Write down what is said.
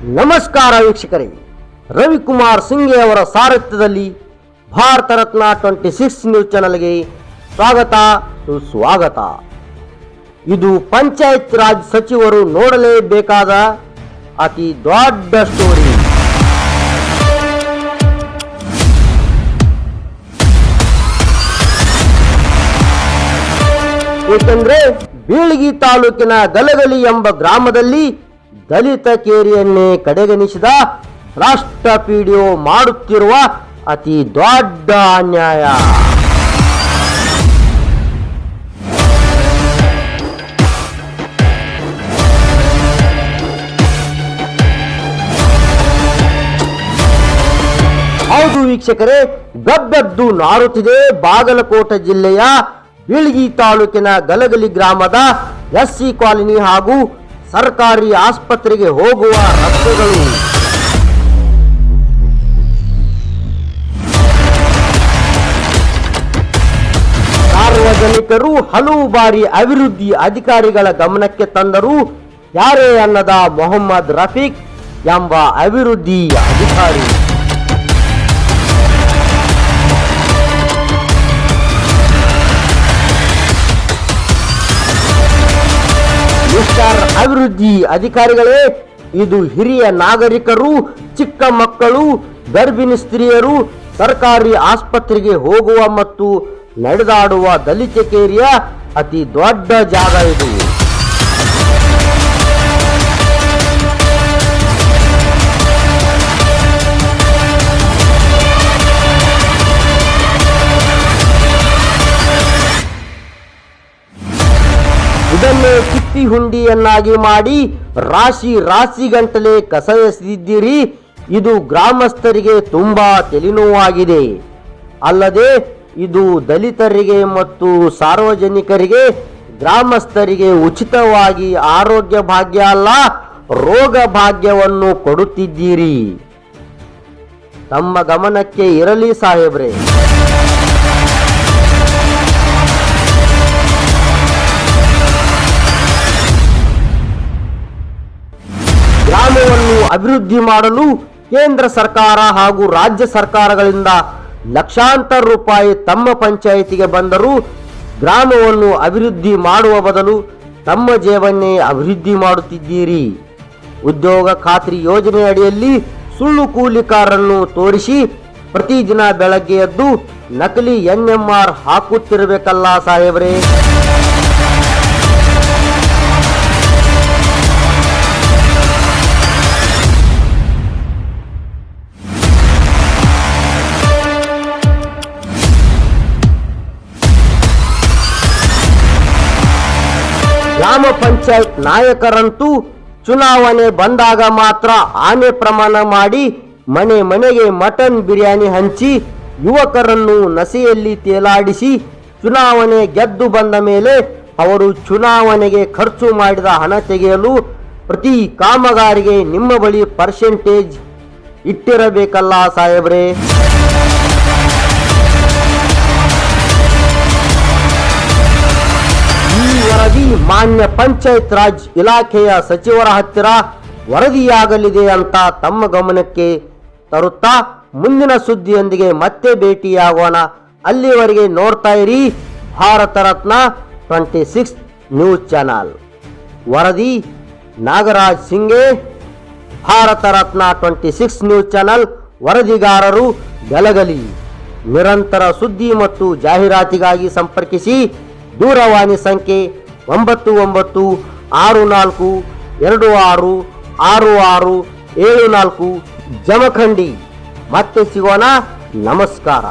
ನಮಸ್ಕಾರ ವೀಕ್ಷಕರೇ. ರವಿಕುಮಾರ್ ಸಿಂಘೆ ಅವರ ಸಾರಥ್ಯದಲ್ಲಿ Bharat Ratna twenty six news ಚಾನಲ್ಗೆ ಸ್ವಾಗತ, ಸುಸ್ವಾಗತ. ಇದು ಪಂಚಾಯತ್ ರಾಜ್ ಸಚಿವರು ನೋಡಲೇಬೇಕಾದ ಅತಿ ದೊಡ್ಡ ಸ್ಟೋರಿ. ಏಕೆಂದ್ರೆ ಬೀಳಗಿ ತಾಲೂಕಿನ ಗಲಗಲಿ ಎಂಬ ಗ್ರಾಮದಲ್ಲಿ ದಲಿತ ಕೇರಿಯನ್ನೇ ಕಡೆಗಣಿಸಿದ ರಾಷ್ಟ್ರ ಪಿಡಿಒ ಮಾಡುತ್ತಿರುವ ಅತಿ ದೊಡ್ಡ ಅನ್ಯಾಯ. ಹೌದು ವೀಕ್ಷಕರೇ, ಗಬ್ಬದ್ದು ನಾರುತ್ತಿದೆ ಬಾಗಲಕೋಟೆ ಜಿಲ್ಲೆಯ ಬೀಳ್ಗಿ ತಾಲೂಕಿನ ಗಲಗಲಿ ಗ್ರಾಮದ ಎಸ್ಸಿ ಕಾಲೋನಿ ಹಾಗೂ ಸರ್ಕಾರಿ ಆಸ್ಪತ್ರೆಗೆ ಹೋಗುವ ರಸ್ತೆಗಳು. ಸಾರ್ವಜನಿಕರು ಹಲವು ಬಾರಿ ಅಭಿವೃದ್ಧಿ ಅಧಿಕಾರಿಗಳ ಗಮನಕ್ಕೆ ತಂದರೂ ಯಾರೇ ಅನ್ನದ ಮೊಹಮ್ಮದ್ ರಫೀಕ್ ಎಂಬ ಅಭಿವೃದ್ಧಿ ಅಧಿಕಾರಿ. ಅಭಿವೃದ್ಧಿ ಅಧಿಕಾರಿಗಳೇ, ಇದು ಹಿರಿಯ ನಾಗರಿಕರು, ಚಿಕ್ಕ ಮಕ್ಕಳು, ಗರ್ಭಿಣಿ ಸ್ತ್ರೀಯರು, ಸರ್ಕಾರಿ ಆಸ್ಪತ್ರೆಗೆ ಹೋಗುವ ಮತ್ತು ನಡೆದಾಡುವ ದಲಿತ ಕೇರಿಯ ಅತಿ ದೊಡ್ಡ ಜಾಗ ಇದು. ಹುಂಡಿಯನ್ನಾಗಿ ಮಾಡಿ ರಾಶಿ ರಾಶಿ ಗಂಟಲೆ ಕಸ ಇದು ಗ್ರಾಮಸ್ಥರಿಗೆ ತುಂಬಾ ತಲೆನೋವಾಗಿದೆ. ಅಲ್ಲದೆ ಇದು ದಲಿತರಿಗೆ ಮತ್ತು ಸಾರ್ವಜನಿಕರಿಗೆ ಗ್ರಾಮಸ್ಥರಿಗೆ ಉಚಿತವಾಗಿ ಆರೋಗ್ಯ ಭಾಗ್ಯ ಅಲ್ಲ, ರೋಗ ಭಾಗ್ಯವನ್ನು ಕೊಡುತ್ತಿದ್ದೀರಿ. ತಮ್ಮ ಗಮನಕ್ಕೆ ಇರಲಿ ಸಾಹೇಬ್ರೆ. ಅಭಿವೃದ್ಧಿ ಮಾಡಲು ಕೇಂದ್ರ ಸರ್ಕಾರ ಹಾಗೂ ರಾಜ್ಯ ಸರ್ಕಾರಗಳಿಂದ ಲಕ್ಷಾಂತರ ರೂಪಾಯಿ ತಮ್ಮ ಪಂಚಾಯಿತಿಗೆ ಬಂದರೂ ಗ್ರಾಮವನ್ನು ಅಭಿವೃದ್ಧಿ ಮಾಡುವ ಬದಲು ತಮ್ಮ ಜೇವನ್ನೇ ಅಭಿವೃದ್ಧಿ ಮಾಡುತ್ತಿದ್ದೀರಿ. ಉದ್ಯೋಗ ಖಾತ್ರಿ ಯೋಜನೆ ಅಡಿಯಲ್ಲಿ ಸುಳ್ಳು ಕೂಲಿಕಾರನ್ನು ತೋರಿಸಿ ಪ್ರತಿದಿನ ಬೆಳಗ್ಗೆ ಎದ್ದು ನಕಲಿ ಎನ್ ಎಂ ಆರ್ ಹಾಕುತ್ತಿರಬೇಕಲ್ಲ ಸಾಹೇಬ್ರೇ. ಗ್ರಾಮ ಪಂಚಾಯತ್ ನಾಯಕರಂತೂ ಚುನಾವಣೆ ಬಂದಾಗ ಮಾತ್ರ ಆನೆ ಪ್ರಮಾಣ ಮಾಡಿ ಮನೆ ಮನೆಗೆ ಮಟನ್ ಬಿರಿಯಾನಿ ಹಂಚಿ ಯುವಕರನ್ನು ನಸೆಯಲ್ಲಿ ತೇಲಾಡಿಸಿ ಚುನಾವಣೆ ಗೆದ್ದು ಬಂದ ಮೇಲೆ ಅವರು ಚುನಾವಣೆಗೆ ಖರ್ಚು ಮಾಡಿದ ಹಣ ತೆಗೆಯಲು ಪ್ರತಿ ಕಾಮಗಾರಿಗೆ ನಿಮ್ಮ ಬಳಿ ಪರ್ಸೆಂಟೇಜ್ ಇಟ್ಟಿರಬೇಕಲ್ಲ ಸಾಹೇಬ್ರೇ. ಮಾನ್ಯ ಪಂಚಾಯತ್ ರಾಜ್ ಇಲಾಖೆಯ ಸಚಿವರ ಹತ್ತಿರ ವರದಿಯಾಗಲಿದೆ ಅಂತ ತಮ್ಮ ಗಮನಕ್ಕೆ ತರುತ್ತಾ ಮುಂದಿನ ಸುದ್ದಿಯೊಂದಿಗೆ ಮತ್ತೆ ಭೇಟಿಯಾಗೋಣ. ಅಲ್ಲಿವರೆಗೆ ನೋಡ್ತಾ ಇರಿ Bharat Ratna twenty six news channel. ವರದಿ, Nagaraj Singe Bharat Ratna twenty six news channel ವರದಿಗಾರರು Galagali ನಿರಂತರ ಸುದ್ದಿ ಮತ್ತು ಜಾಹೀರಾತಿಗಾಗಿ ಸಂಪರ್ಕಿಸಿ ದೂರವಾಣಿ ಸಂಖ್ಯೆ ಒಂಬತ್ತು ಒಂಬತ್ತು ಆರು ನಾಲ್ಕು ಎರಡು ಆರು ಆರು ಆರು ಏಳು ನಾಲ್ಕು ಜಮಖಂಡಿ. ಮತ್ತೆ ಸಿಗೋಣ ನಮಸ್ಕಾರ.